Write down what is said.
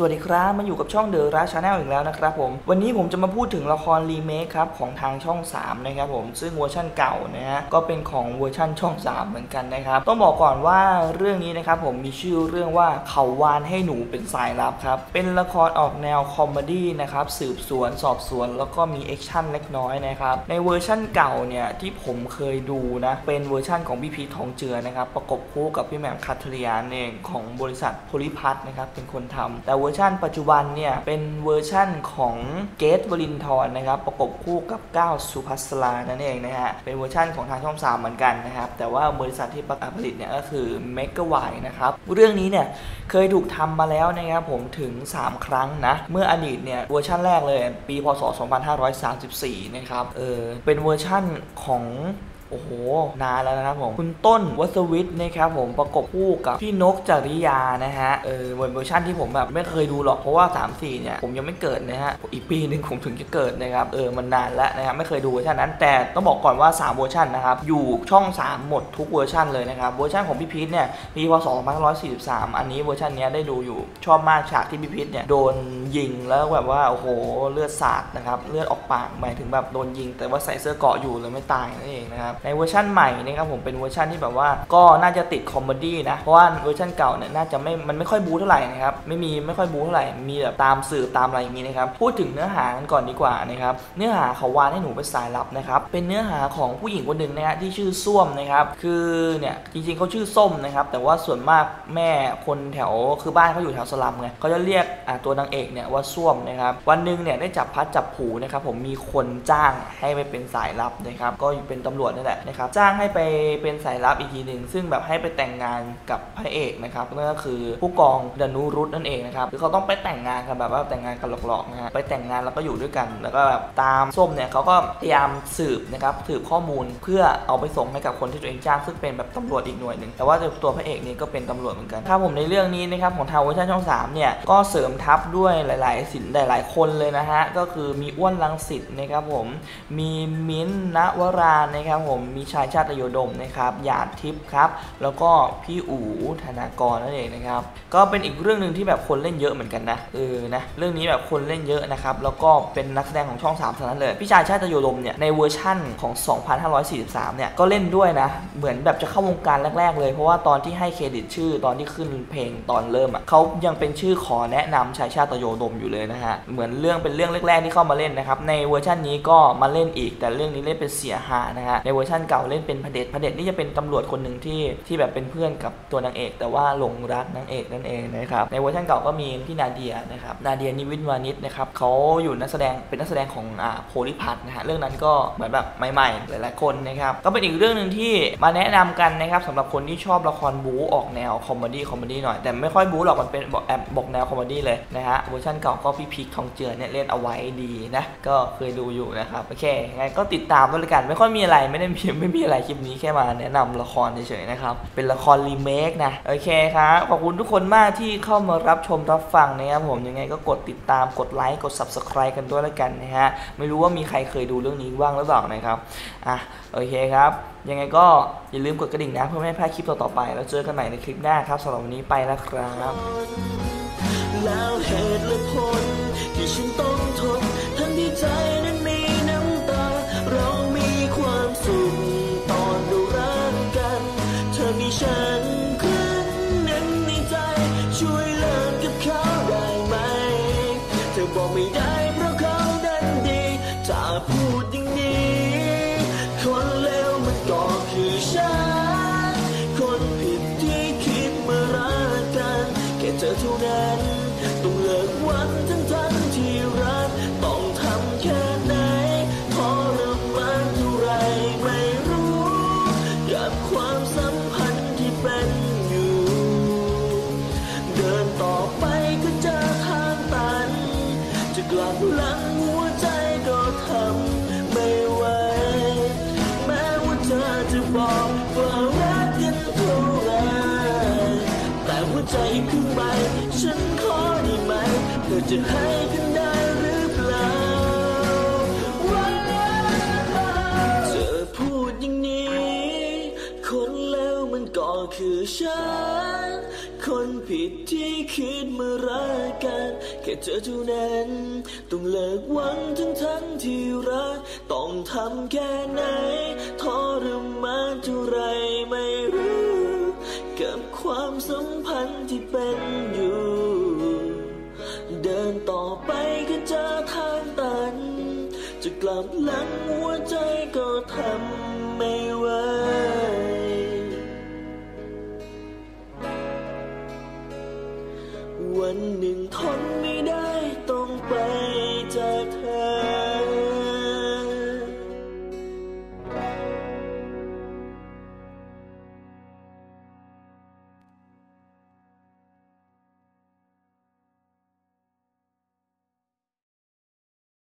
สวัสดีครับมาอยู่กับช่องเดอะราชาแนลอีกแล้วนะครับผมวันนี้ผมจะมาพูดถึงละครรีเมคครับของทางช่อง 3 นะครับผมซึ่งเวอร์ชั่นเก่านะฮะก็เป็นของเวอร์ชั่นช่อง 3 เหมือนกันนะครับต้องบอกก่อนว่าเรื่องนี้นะครับผมมีชื่อเรื่องว่าเขาวานให้หนูเป็นสายลับครับเป็นละครออกแนวคอมเมดี้นะครับสืบสวนสอบสวน แล้วก็มีแอคชั่นเล็กน้อยนะครับในเวอร์ชั่นเก่าเนี่ยที่ผมเคยดูนะเป็นเวอร์ชั่นของพี่พีททองเจือนะครับประกบคู่กับพี่แหม่มคัทริยนเองของบริษัทโพลิพัทนะครับเป็นคนทำแต่เวอร์ชันปัจจุบันเนี่ย เป็นเวอร์ชั่นของเกตวลินทร์นะครับ ประกบคู่กับก้าวสุภัสรานั่นเองนะฮะ เป็นเวอร์ชั่นของทางช่อง3เหมือนกันนะครับ แต่ว่าบริษัทที่ประกาศผลิตเนี่ยก็คือเมกะไวนะครับ เรื่องนี้เนี่ยเคยถูกทำมาแล้วนะครับผมถึง 3 ครั้งนะ เมื่ออดีตเนี่ยเวอร์ชั่นแรกเลยปีพศ 2534 นะครับ เออเป็นเวอร์ชั่นของ โอ้โห นานแล้วนะครับผม คุณต้นวัสวิทย์นะครับผมประกบคู่กับพี่นกจริยานะฮะ เออเวอร์ชันที่ผมแบบไม่เคยดูหรอกเพราะว่า 3 4 เนี่ย ผมยังไม่เกิดนะฮะ อีกปีหนึ่งผมถึงจะเกิดนะครับ เออมันนานแล้วนะครับไม่เคยดูเวอร์ชันนั้น แต่ต้องบอกก่อนว่า 3 เวอร์ชันนะครับ อยู่ช่อง 3 หมดทุกเวอร์ชันเลยนะครับ เวอร์ชันของพี่พีทเนี่ยปีพศ2543 อันนี้เวอร์ชันเนี้ยได้ดูอยู่ชอบมากฉากที่พี่พีทเนี่ยโดนยิงแล้วแบบว่าโอ้โหเลือดสาดนะครับเลือดออกปากหมายถึงแบบโดนยิง แต่ว่าใส่เสื้อเกราะอยู่เลยไม่ตายนั่นเองนะครับในเวอร์ชันใหม่นะครับผมเป็นเวอร์ชันที่แบบว่าก็น่าจะติดคอมเมดี้นะเพราะว่าเวอร์ชันเก่าเนี่ยน่าจะไม่มันไม่ค่อยบู๊เท่าไหร่นะครับไม่มีไม่ค่อยบู๊เท่าไหร่มีแบบตามสื่อตามอะไรอย่างนี้นะครับพูดถึงเนื้อหากันก่อนดีกว่านะครับเนื้อหาเขาวานให้หนูเป็นสายลับนะครับเป็นเนื้อหาของผู้หญิงคนหนึ่งนะฮะที่ชื่อส้วมนะครับคือเนี่ยจริงๆเขาชื่อส้มนะครับแต่ว่าส่วนมากแม่คนแถวคือบ้านเขาอยู่แถวสลัมไงเขาจะเรียกตัวนางเอกเนี่ยว่าส้วมนะครับวันหนึ่งเนี่ยได้จับพัดจับผูนะครับผมมีคนจ้างให้ไปเป็นสายลับนะครับก็เป็นตำรวจนั่นแหละนะครับจ้างให้ไปเป็นสายลับอีกทีหนึ่งซึ่งแบบให้ไปแต่งงานกับพระเอกนะครับนั่นก็คือผู้กองดนุรุตนั่นเองนะครับคือเขาต้องไปแต่งงานกันแบบว่าแต่งงานกันหลอกๆนะฮะไปแต่งงานแล้วก็อยู่ด้วยกัน แล้วก็แบบตามส้มเนี่ยเขาก็พยายามสืบนะครับสืบข้อมูลเพื่อเอาไปส่งให้กับคนที่ตัวเองจ้างซึ่งเป็นแบบตำรวจอีกหน่วยหนึ่งแต่ว่าตัวพระเอกนี่ก็เป็นตำรวจเหมือนกันถ้าผมในเรื่องนี้นะครับของทางเวอร์ชันช่อง3เนี่ยก็เสริมทัพด้วยหลายๆสินหลาย ๆ คนเลยนะฮะก็คือมีอ้วนลังสิตนะครับผมมีมิ้นท์ณวรานะครับผมมีชายชาติโยดมนะครับหยาดทิพย์ครับ แล้วก็พี่อู๋ธนากรนั่นเองนะครับ ก็เป็นอีกเรื่องหนึ่งที่แบบคนเล่นเยอะเหมือนกันนะเออนะเรื่องนี้แบบคนเล่นเยอะนะครับแล้วก็เป็นนักแสดงของช่อง3เท่านั้นเลยพี่ชายชาติโยดมเนี่ยในเวอร์ชั่นของ 2543 เนี่ยก็เล่นด้วยนะ เหมือนแบบจะเข้าวงการแรก ๆ เลยเพราะว่าตอนที่ให้เครดิตชื่อตอนที่ขึ้นเพลงตอนเริ่มอะเขายังเป็นชื่อขอแนะนำชายชาติโยดมอยู่เลยนะฮะเหมือนเรื่องเป็นเรื่องแรกๆที่เข้ามาเล่นนะครับในเวอร์ชันนี้ก็มาเล่นอีกแต่เรื่องนี้เล่นเป็นเสียหานะฮะในเวอร์ชันเก่าเล่นเป็นพระเดชพระเดชนี่จะเป็นตำรวจคนหนึ่งที่ที่แบบเป็นเพื่อนกับตัวนางเอก แต่ว่าหลงรักนางเอกนั่นเองนะครับในเวอร์ชันเก่าก็มีพี่นาเดียนะครับนาเดียนิวินวานิชนะครับเขาอยู่นักแสดงเป็นนักแสดงของอ่าโพลิพัทนะฮะเรื่องนั้นก็เหมือนแบบใหม่ๆหลายๆคนนะครับก็เป็นอีกเรื่องหนึ่งที่มาแนะนำกันนะครับสำหรับคนที่ชอบละครบู๊ออกแนวคอมเมดี้คอมเมดี้หน่อยแต่ไม่ค่อยบู๊หรอกมันเป็นบอกแอบบอกแนวคอมเมดี้เลยนะฮะเวอร์ชันเก่าก็พี่พีคทองเจือเนี่ยเล่นเอาไว้ดีนะก็เคยดูอยู่นะครับโอเคงั้นก็ติดตามด้วยกัน ไม่ค่อยมีอะไรไม่ได้มีไม่มีอะไรคลิปนี้แค่มาแนะนำละครเฉยๆนะครับ เป็นละครรีเมคนะโอเคครับขอบคุณทุกคนมากที่เข้ามารับชมรับฟังนะครับผมยังไงก็กดติดตามกดไลค์กด subscribe กันด้วยและกันนะฮะไม่รู้ว่ามีใครเคยดูเรื่องนี้บ้างหรือเปล่านะครับอะโอเคครับ ยังไงก็อย่าลืมกดกระดิ่งนะเพื่อไม่ให้พลาดคลิปต่อๆไป แล้วเจอกันใหม่ในคลิปหน้าครับสำหรับวันนี้ไปแล้วครับแล้วเหตุและผลที่ฉันต้องทน ไม่ได้เพราะเขานั้นดี ถ้าพูดอย่างนี้ คนเลวมันก็คือฉัน คนผิดที่คิดมารักกัน แค่เธอเท่านั้น หลังหัวใจก็ทำไม่ไหวแม้ว่าเธอจะบอกว่ารักกันเท่าไรแต่หัวใจข้างในฉันขอได้ไหมเธอจะให้กัน ก็คือฉัน คนผิดที่คิดมารักกัน แค่เธอเท่านั้น ต้องเลิกหวังทั้งทั้งที่รัก ต้องทำแค่ไหนทรมานเท่าไรไม่รู้ กับความสัมพันธ์ที่เป็นอยู่ เดินต่อไปก็เจอทางตัน จะกลับหลังหัวใจก็ทำ วันหนึ่งทนไม่ได้ต้องไป